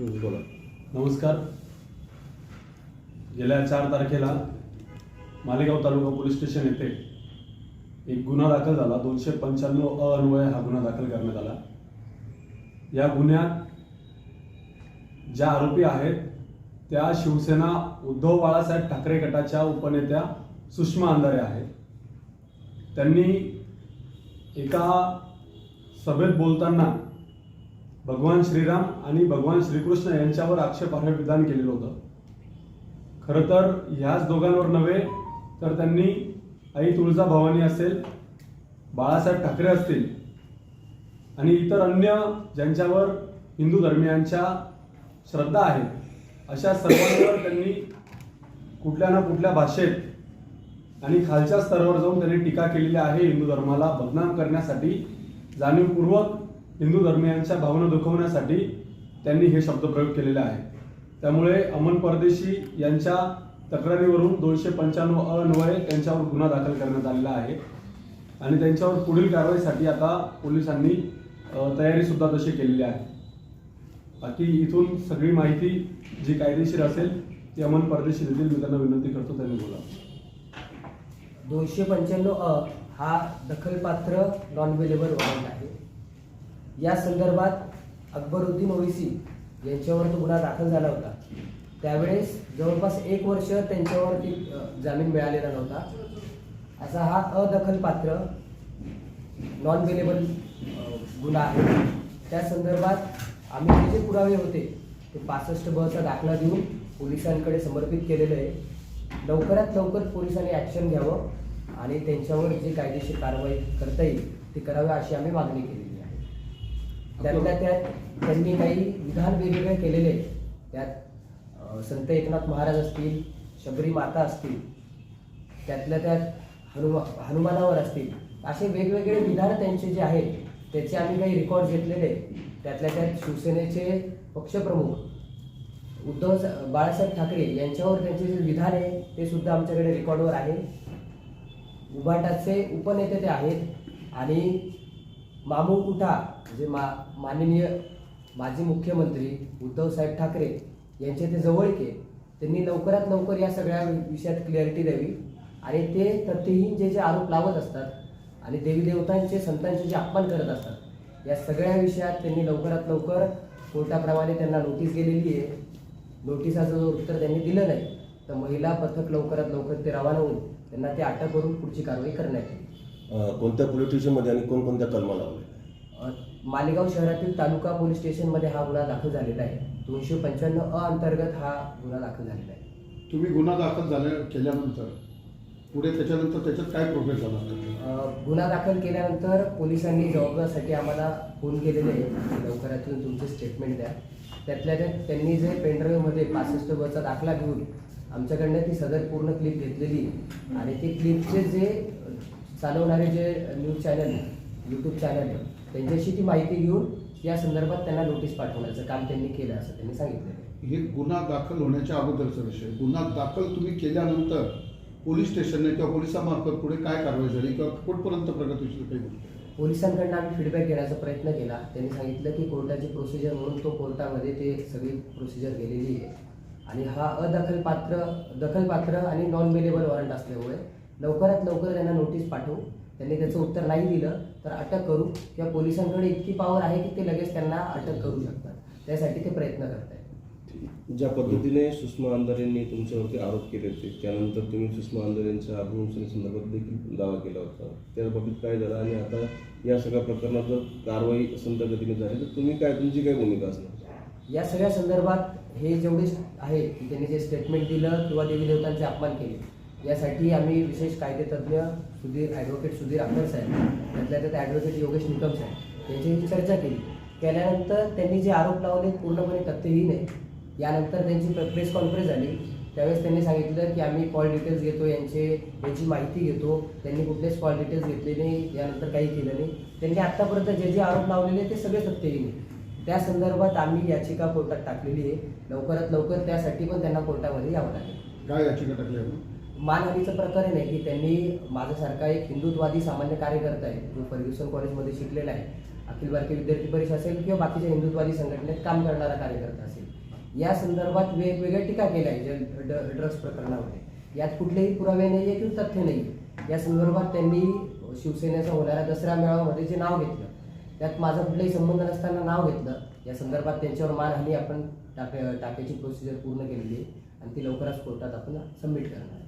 बोला. नमस्कार. गेल्या चार तारखेला मालेगाव तालुका पोलीस स्टेशन येथे एक गुन्हा दाखल झाला. दोनशे पंच्याण्णव अन्वय हा गुन्हा दाखल करण्यात आला. या गुन्ह्यात ज्या आरोपी आहेत त्या शिवसेना उद्धव बाळासाहेब ठाकरे गटाच्या उपनेत्या सुषमा अंधारे आहेत. त्यांनी एका सभेत बोलताना भगवान श्रीराम आणि भगवान श्रीकृष्ण यांच्यावर आक्षेपार्ह विधान केलेलं होतं. खरं तर ह्याच दोघांवर नव्हे तर त्यांनी आई तुळजाभवानी असेल बाळासाहेब ठाकरे असतील आणि इतर अन्य ज्यांच्यावर हिंदू धर्मियांच्या श्रद्धा आहे अशा सर्वांवर त्यांनी कुठल्या ना कुठल्या भाषेत आणि खालच्या स्तरावर जाऊन त्यांनी टीका केलेली आहे हिंदू धर्माला बदनाम करण्यासाठी जाणीवपूर्वक हिंदू धर्मियांच्या भावना दुखवण्यासाठी त्यांनी हे शब्दप्रयोग केलेले आहे त्यामुळे अमन परदेशी यांच्या तक्रारीवरून दोनशे पंच्याण्णव अन्वये त्यांच्यावर गुन्हा दाखल करण्यात आलेला आहे. आणि त्यांच्यावर पुढील कारवाईसाठी आता पोलिसांनी तयारीसुद्धा तशी केलेली आहे. बाकी इथून सगळी माहिती जी कायदेशीर असेल ती अमन परदेशी देतील मी त्यांना विनंती करतो त्यांनी बोला दोनशे पंच्याण्णव अ हा दखलपात्र नॉन अवेलेबल वॉरंट आहे. या संदर्भात अकबरुद्दीन ओवेसी यांच्यावर तो गुन्हा दाखल झाला होता. त्यावेळेस जवळपास एक वर्ष त्यांच्यावरती जामीन मिळालेला नव्हता. असा हा अदखलपात्र नॉन अवेलेबल गुन्हा आहे. त्या संदर्भात आम्ही जे जे पुरावे होते ते पासष्ट बचा दाखला देऊन पोलिसांकडे समर्पित केलेलं आहे. लवकरात लवकर पोलिसांनी ॲक्शन घ्यावं आणि त्यांच्यावर जी कायदेशीर कारवाई करता येईल ती करावी अशी आम्ही मागणी केली. त्यातल्या त्यात त्यांनी काही विधान वेगवेगळे केलेले आहेत. त्यात संत एकनाथ महाराज असतील शबरी माता असतील त्यातल्या त्यात हनुमा हनुमानावर असतील असे वेगवेगळे विधान त्यांचे जे आहेत त्याचे आम्ही काही रेकॉर्ड घेतलेले आहेत. त्यातल्या त्यात शिवसेनेचे पक्षप्रमुख उद्धव सा- बाळासाहेब ठाकरे यांच्यावर त्यांचे जे विधान आहे ते सुद्धा आमच्याकडे रेकॉर्डवर आहे उभाटाचे उपनेते ते आहेत आणि मामू कुठा? जे मा माननीय माजी मुख्यमंत्री उद्धवसाहेब ठाकरे यांचे ते जवळके त्यांनी लवकरात लवकर या सगळ्या विषयात क्लॅरिटी द्यावी. आणि ते तथ्यहीन जे जे आरोप लावत असतात आणि देवी देवतांचे संतांचे जे अपमान करत असतात या सगळ्या विषयात त्यांनी लवकरात लवकर कोर्टाप्रमाणे त्यांना नोटीस गेलेली आहे. नोटिसाचं जर उत्तर त्यांनी दिलं नाही तर महिला पथक लवकरात लवकर ते रवाना होऊन त्यांना ते अटक करून पुढची कारवाई करण्यात येईल. कोणत्या पोलीस स्टेशनमध्ये आणि कोणकोणत्या कलमा लावल्या? अ, मालेगाव शहरातील तालुका पोलीस स्टेशनमध्ये हा गुन्हा दाखल झालेला आहे. दोनशे पंच्याण्णव अ अंतर्गत हा गुन्हा दाखल झालेला आहे. तुम्ही गुन्हा दाखल झाल्या केल्यानंतर पुढे त्याच्यानंतर त्याच्यात काय प्रोग्रेस झाला? अ, गुन्हा दाखल केल्यानंतर पोलिसांनी जबाबदारीसाठी आम्हाला फोन केलेले आहे. लवकरात येऊन तुमचे स्टेटमेंट द्या. त्यातल्या त्यात त्यांनी जे पेनड्राईव्हमध्ये पासष्ट बचा दाखला घेऊन आमच्याकडनं ती सदर पूर्ण क्लिप घेतलेली आणि ते क्लिपचे जे चालवणारे जे न्यूज चॅनल यूट्यूब चॅनल त्यांच्याशी ती माहिती घेऊन या संदर्भात त्यांना नोटीस पाठवण्याचं काम त्यांनी केलं असं त्यांनी सांगितलेलं आहे हे गुन्हा दाखल होण्याच्या अगोदरचा विषय. गुन्हा दाखल तुम्ही केल्यानंतर पोलीस स्टेशनने किंवा पोलिसांमार्फत पुढे काय कारवाई झाली किंवा कुठपर्यंत प्रगतीशील काही पोलिसांकडनं आम्ही फीडबॅक घेण्याचा प्रयत्न केला. त्यांनी सांगितलं की कोर्टाची प्रोसिजर म्हणून तो कोर्टामध्ये ते सगळी प्रोसिजर गेलेली आहे. आणि हा अदखलपात्र दखलपात्र आणि नॉन वेलेबल वॉरंट असल्यामुळे लवकरात लवकर त्यांना नोटीस पाठवू. त्यांनी त्याचं उत्तर नाही दिलं तर अटक करू. किंवा पोलिसांकडे इतकी पॉवर आहे की ते लगेच त्यांना अटक करू शकतात. त्यासाठी ते प्रयत्न करत आहेत ज्या पद्धतीने सुषमा अंधारे यांनी तुमच्यावरती आरोप केले होते त्यानंतर तुम्ही सुषमा अंधारे यांच्या आत्महत्ये देखील दावा केला होता. त्या बाबतीत काय झालं? आणि आता या सगळ्या प्रकरणात जर कारवाई संत गतीने झाली तर तुम्ही काय तुमची काय भूमिका असणार? या सगळ्या संदर्भात हे जेवढे आहे की त्यांनी जे स्टेटमेंट दिलं किंवा देवी देवतांचे अपमान केले यासाठी आम्ही विशेष कायदेतज्ञ सुधीर ॲडव्होकेट सुधीर अख्तर साहेब त्यातल्या त्यात ॲडव्होकेट योगेश निकम साहेब यांच्याशी चर्चा केली. केल्यानंतर त्यांनी जे आरोप लावले पूर्णपणे तथ्यहीन आहे. यानंतर त्यांची प्रेस कॉन्फरन्स झाली. त्यावेळेस त्यांनी सांगितलं की आम्ही कॉल डिटेल्स घेतो यांचे यांची माहिती घेतो. त्यांनी कुठलेच कॉल डिटेल्स घेतले नाही. यानंतर काही केलं नाही. त्यांनी आत्तापर्यंत जे जे आरोप लावलेले ते सगळे सत्यही आहे त्या संदर्भात आम्ही याचिका कोर्टात टाकलेली आहे. लवकरात लवकर त्यासाठी पण त्यांना कोर्टामध्ये यावं लागेल. काय याचिका टाकल्या मानहानीचं प्रकरण आहे की त्यांनी माझ्यासारखा एक हिंदुत्वादी सामान्य कार्यकर्ता आहे जो फर्ग्युसन कॉलेजमध्ये शिकलेला आहे अखिल भारतीय विद्यार्थी परिषद असेल किंवा बाकीच्या हिंदुत्वादी संघटनेत काम करणारा कार्यकर्ता असेल. या संदर्भात वेगवेगळ्या टीका केल्या आहे ज्या प्रकरणामध्ये. यात कुठलेही पुरावे नाही आहे किंवा तथ्य नाही या संदर्भात त्यांनी शिवसेनेचा होणाऱ्या दसरा मेळाव्यामध्ये जे नाव घेतलं त्यात माझा कुठलाही संबंध नसताना नाव घेतलं या संदर्भात त्यांच्यावर मानहानी आपण टाक टाक्याची प्रोसिजर पूर्ण केलेली आहे आणि ती लवकरच कोर्टात आपण सबमिट करणार आहे